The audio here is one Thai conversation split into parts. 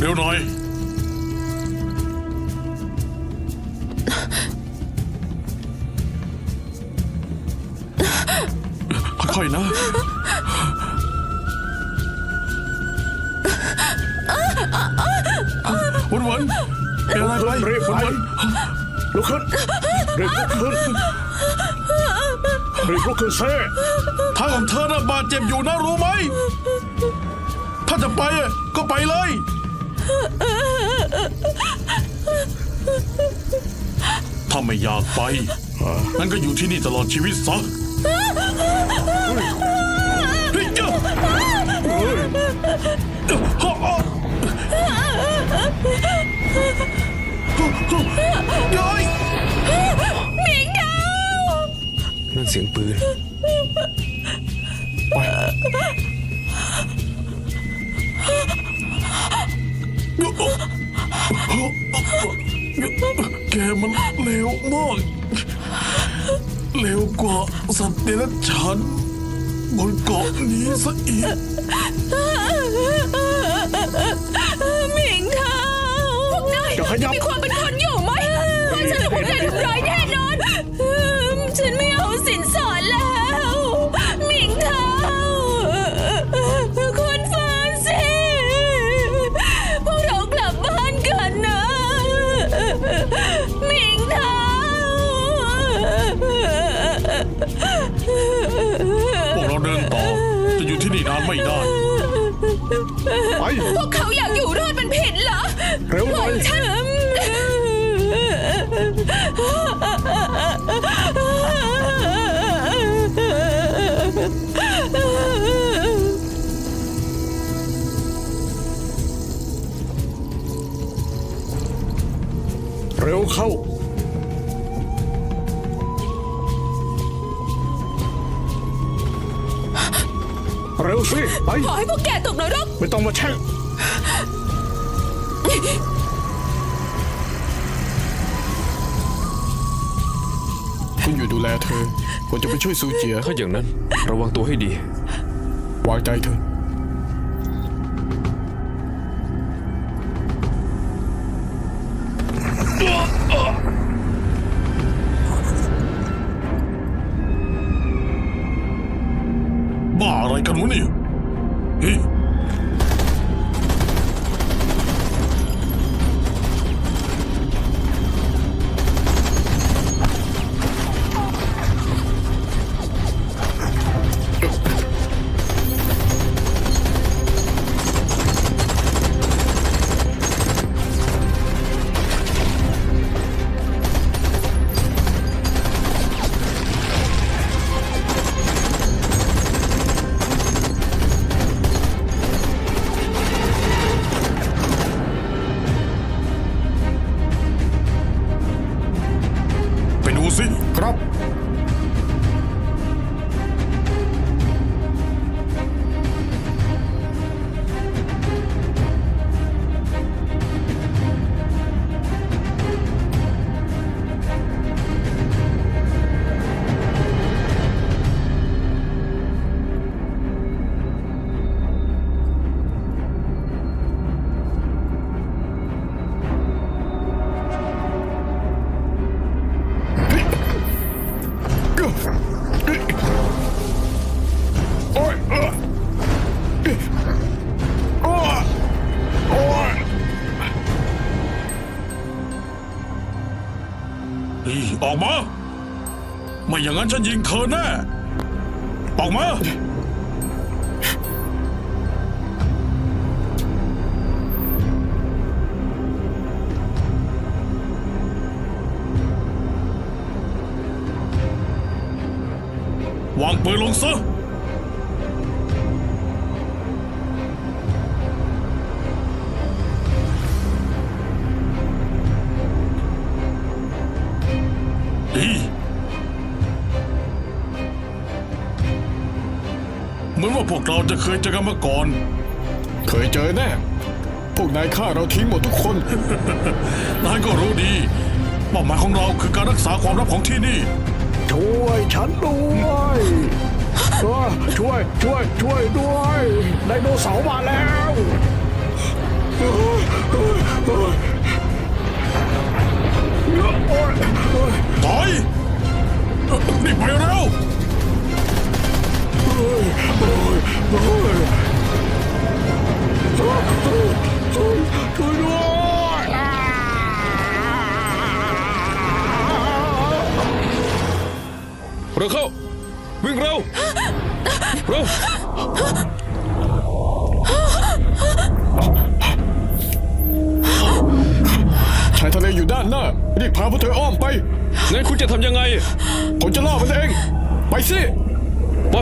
เร็วหน่อย ค่อยๆนะ วันวันๆเป็นอะไรไปรีบไป วันวันลุกขึ้นรีบลุกขึ้นรีบลุกขึ้นเซ่ๆทางของเธอน่ะบาดเจ็บอยู่นะรู้ไหม ถ้าจะไปอะก็ไปเลย ถ้าไม่อยากไปงั้นก็อยู่ที่นี่ตลอดชีวิตซะ แกมันเลวมากเลวกว่าสัตว์เดรัจฉานบนเกาะนี้ซะอีกหมิงเท้าพวกนายอย่าขยับมีความเป็นคนอยู่ไหมเพราะฉันถูกพวกนายทำร้ายแน่นอน พวกเขาอยากอยู่รอดเป็นผิดเหรอเร็วหน่อยฉัน เร็วสิไปขอให้พวกแกตกนรกไม่ต้องมาแช่งคุณอยู่ดูแลเธอผมจะไปช่วยซูเจียถ้าอย่างนั้น ระวังตัวให้ดี วางใจเถอะบ้ ออกมา ไม่อย่างนั้นฉันยิงเธอแน่ ออกมา วางปืนลงซะ ว่าพวกเราจะเคยเจอกันมาก่อน เคยเจอแน่ พวกนายฆ่าเราทิ้งหมดทุกคน นายก็รู้ดี เป้าหมายของเราคือการรักษาความลับของที่นี่ ช่วยฉันด้วยเออช่วย ช่วย ช่วยด้วยไดโนเสาร์มาแล้วถอยรีบไปเร็ว ชายทะเลอยู่ด้านหน้ารีบพาพวกเธออ้อมไป งั้นคุณจะทำยังไง ผมจะล่อมันเอง ไปสิ ไป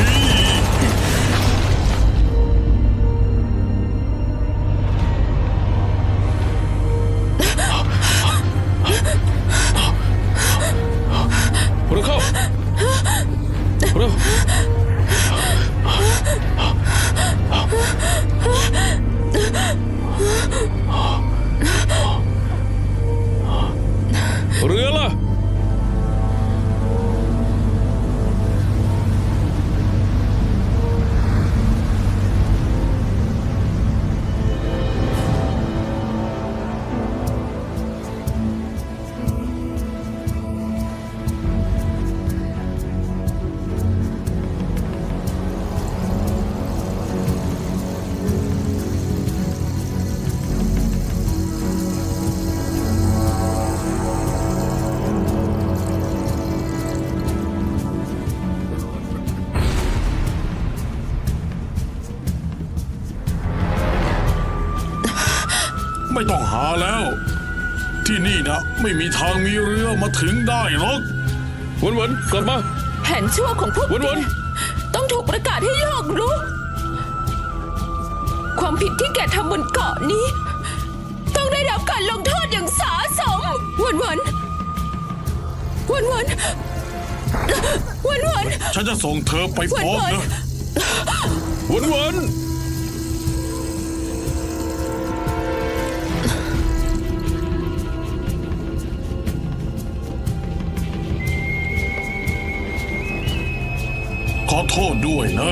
Hey! ไม่ต้องหาแล้ว ที่นี่นะไม่มีทางมีเรือมาถึงได้หรอกวนวนๆกลับมา แผนชั่วของพวกวนวนต้องถูกประกาศให้โลกรู้ ความผิดที่แกทำบนเกาะนี้ ต้องได้รับการลงโทษอย่างสาสมวันวันวันวันวันวันฉันจะส่งเธอไปฟ้องนะวนวน โทษด้วยนะ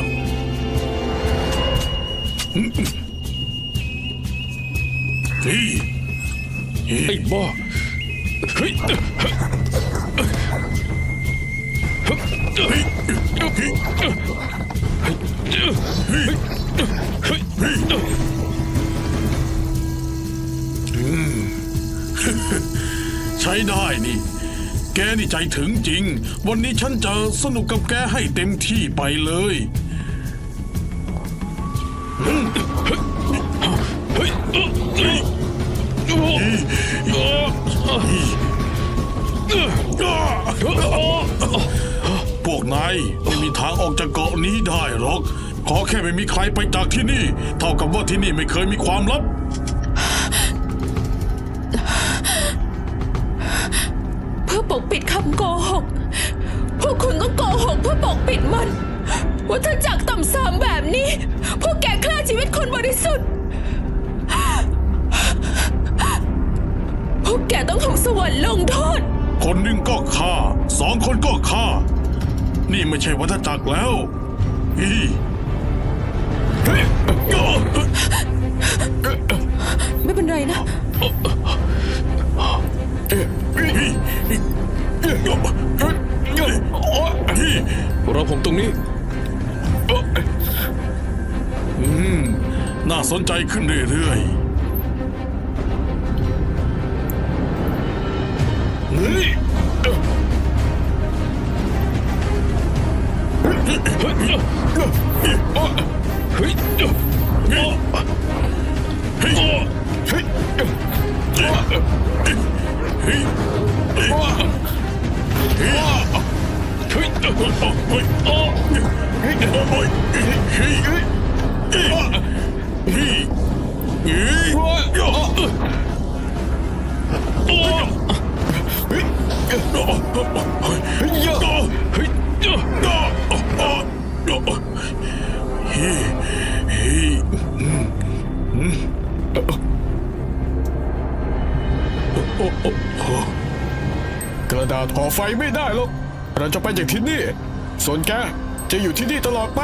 เฮ้ยเฮ้ๆไอ้ยบ้าเฮ้ยเฮ้ยเฮ้ยเฮ้ยใช้ได้นี่ แกนี่ใจถึงจริง วันนี้ฉันจะสนุกกับแกให้เต็มที่ไปเลยพวกนายไม่มีทางออกจากเกาะนี้ได้หรอก ขอแค่ไม่มีใครไปจากที่นี่ เท่ากับว่าที่นี่ไม่เคยมีความลับ ปิดคำโกหก พวกคุณก็โกหกเพื่อปกปิดมัน ว่าถ้าจากต่ำสามแบบนี้ พวกแกฆ่าชีวิตคนบริสุทธิ์ พวกแกต้องถูกสวรรค์ลงโทษ คนหนึ่งก็ฆ่า สองคนก็ฆ่า นี่ไม่ใช่วัฏจักรแล้วอีเฮ้ยโอ้ไม่เป็นไรนะ รอผมตรงนี้น่าสนใจขึ้นเรื่อยๆเฮ้ยเฮ้ย กระดาษห่อไฟไม่ได้หรอก เราจะไปจากที่นี่ ส่วนแกจะอยู่ที่นี่ตลอดไป